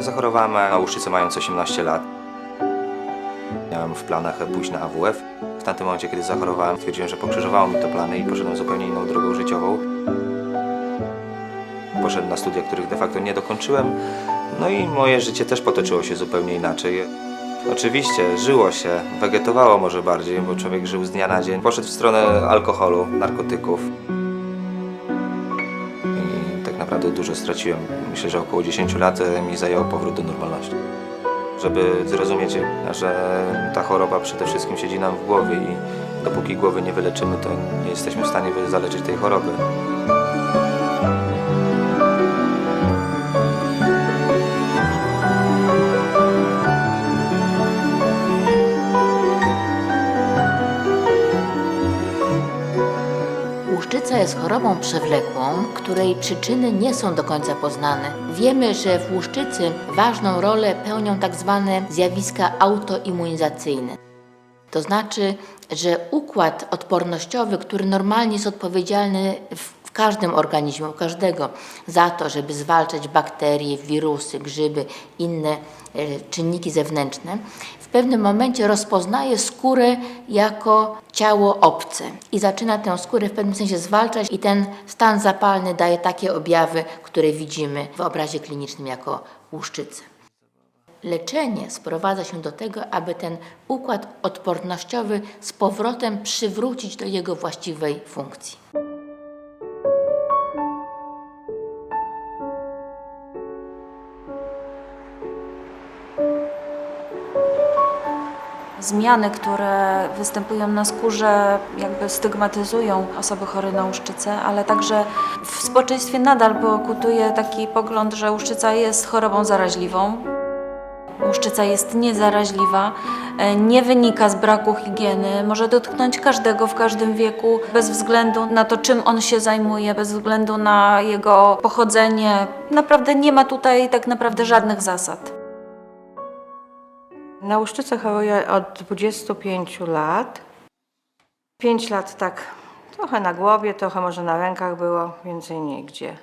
Zachorowałem na łuszczycę mając 18 lat. Miałem w planach pójść na AWF. W tamtym momencie, kiedy zachorowałem, stwierdziłem, że pokrzyżowało mi to plany i poszedłem zupełnie inną drogą życiową. Poszedłem na studia, których de facto nie dokończyłem. No i moje życie też potoczyło się zupełnie inaczej. Oczywiście żyło się, wegetowało może bardziej, bo człowiek żył z dnia na dzień. Poszedł w stronę alkoholu, narkotyków. Naprawdę dużo straciłem. Myślę, że około 10 lat e, mi zajęło powrót do normalności. Żeby zrozumieć, że ta choroba przede wszystkim siedzi nam w głowie i dopóki głowy nie wyleczymy, to nie jesteśmy w stanie zaleczyć tej choroby. Łuszczyca jest chorobą przewlekłą, której przyczyny nie są do końca poznane. Wiemy, że w łuszczycy ważną rolę pełnią tak zwane zjawiska autoimmunizacyjne. To znaczy, że układ odpornościowy, który normalnie jest odpowiedzialny w każdym organizmie, u każdego, za to, żeby zwalczać bakterie, wirusy, grzyby, inne e, czynniki zewnętrzne, w pewnym momencie rozpoznaje skórę jako ciało obce i zaczyna tę skórę w pewnym sensie zwalczać i ten stan zapalny daje takie objawy, które widzimy w obrazie klinicznym jako łuszczycę. Leczenie sprowadza się do tego, aby ten układ odpornościowy z powrotem przywrócić do jego właściwej funkcji. Zmiany, które występują na skórze, jakby stygmatyzują osoby chore na łuszczycę, ale także w społeczeństwie nadal pokutuje taki pogląd, że łuszczyca jest chorobą zaraźliwą. Łuszczyca jest niezaraźliwa, e, nie wynika z braku higieny, może dotknąć każdego w każdym wieku, bez względu na to, czym on się zajmuje, bez względu na jego pochodzenie. Naprawdę nie ma tutaj tak naprawdę żadnych zasad. Na łuszczycę choruję od 25 lat. 5 lat tak trochę na głowie, trochę może na rękach było, więcej nigdzie.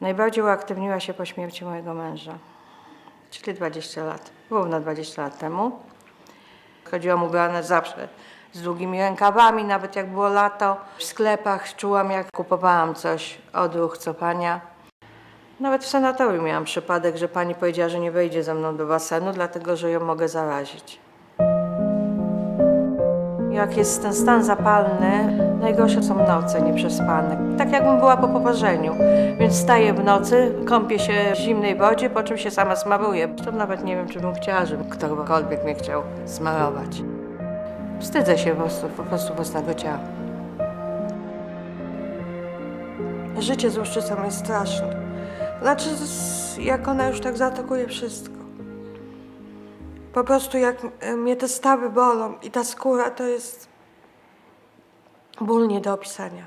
Najbardziej uaktywniła się po śmierci mojego męża, czyli 20 lat, równo 20 lat temu. Chodziłam ubrane zawsze z długimi rękawami, nawet jak było lato. W sklepach czułam, jak kupowałam coś, odruch copania. Nawet w sanatorium miałam przypadek, że pani powiedziała, że nie wejdzie ze mną do basenu, dlatego że ją mogę zarazić. Jak jest ten stan zapalny, najgorsze są noce nieprzespane. Tak jakbym była po poparzeniu. Więc wstaję w nocy, kąpię się w zimnej wodzie, po czym się sama smaruję. To nawet nie wiem, czy bym chciała, żeby ktokolwiek mnie chciał smarować. Wstydzę się po prostu, po prostu własnego ciała. Życie z łuszczycą jest straszne. Znaczy, jak ona już tak zaatakuje wszystko. Po prostu jak e, mnie te stawy bolą i ta skóra to jest ból nie do opisania.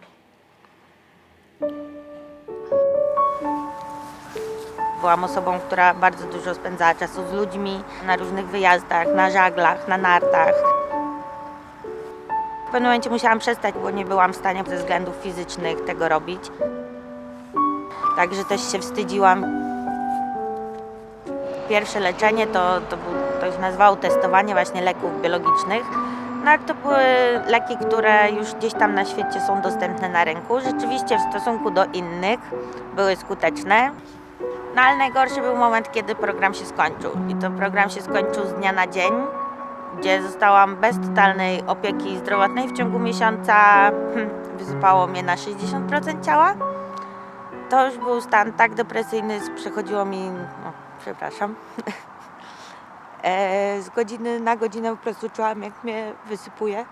Byłam osobą, która bardzo dużo spędzała czasu z ludźmi na różnych wyjazdach, na żaglach, na nartach. W pewnym momencie musiałam przestać, bo nie byłam w stanie ze względów fizycznych tego robić. Także też się wstydziłam. Pierwsze leczenie to, to, był, to się nazywało testowanie właśnie leków biologicznych. No, to były leki, które już gdzieś tam na świecie są dostępne na rynku. Rzeczywiście w stosunku do innych były skuteczne. No ale najgorszy był moment, kiedy program się skończył. I to program się skończył z dnia na dzień, gdzie zostałam bez totalnej opieki zdrowotnej w ciągu miesiąca. hmm, Wysypało mnie na 60% ciała. To już był stan tak depresyjny, przechodziło mi, no, przepraszam, e, z godziny na godzinę po prostu czułam, jak mnie wysypuje.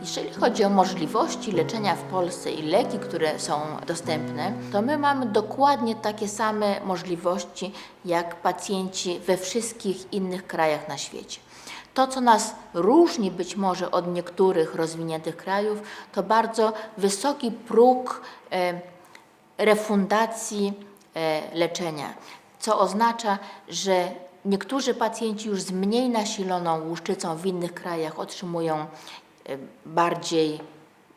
Jeżeli chodzi o możliwości leczenia w Polsce i leki, które są dostępne, to my mamy dokładnie takie same możliwości jak pacjenci we wszystkich innych krajach na świecie. To, co nas różni być może od niektórych rozwiniętych krajów, to bardzo wysoki próg e, refundacji e, leczenia, co oznacza, że niektórzy pacjenci już z mniej nasiloną łuszczycą w innych krajach otrzymują e, bardziej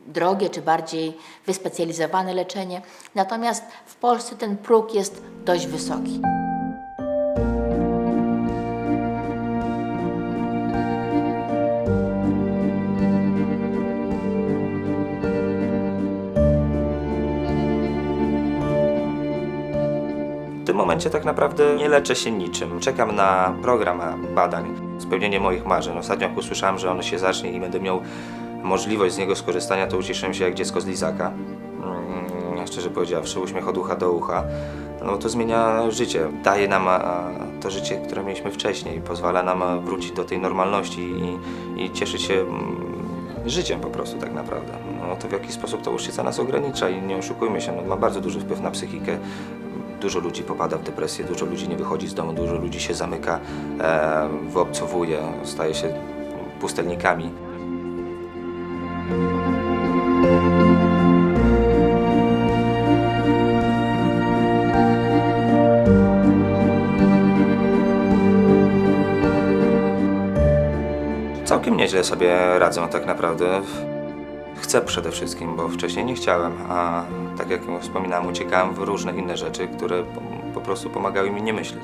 drogie czy bardziej wyspecjalizowane leczenie. Natomiast w Polsce ten próg jest dość wysoki. Momencie tak naprawdę nie leczę się niczym. Czekam na program badań, spełnienie moich marzeń. Ostatnio jak usłyszałem, że on się zacznie i będę miał możliwość z niego skorzystania, to ucieszyłem się jak dziecko z lizaka. Mm, Szczerze powiedziawszy, uśmiech od ucha do ucha. No to zmienia życie. Daje nam to życie, które mieliśmy wcześniej. Pozwala nam wrócić do tej normalności i, i cieszyć się mm, życiem po prostu tak naprawdę. No to w jaki sposób ta łuszczyca nas ogranicza i nie oszukujmy się, no, ma bardzo duży wpływ na psychikę. Dużo ludzi popada w depresję, dużo ludzi nie wychodzi z domu, dużo ludzi się zamyka, e, wyobcowuje, staje się pustelnikami. Całkiem nieźle sobie radzę tak naprawdę. Chcę przede wszystkim, bo wcześniej nie chciałem, a tak jak wspominałem, uciekałem w różne inne rzeczy, które po, po prostu pomagały mi nie myśleć.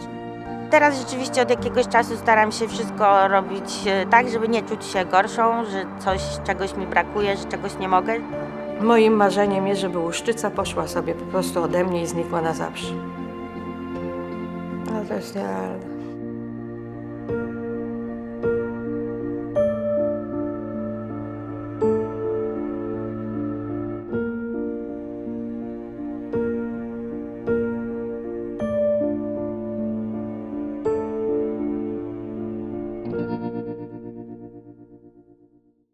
Teraz rzeczywiście od jakiegoś czasu staram się wszystko robić e, tak, żeby nie czuć się gorszą, że coś, czegoś mi brakuje, że czegoś nie mogę. Moim marzeniem jest, żeby łuszczyca poszła sobie po prostu ode mnie i znikła na zawsze. Ale to jest nierealne.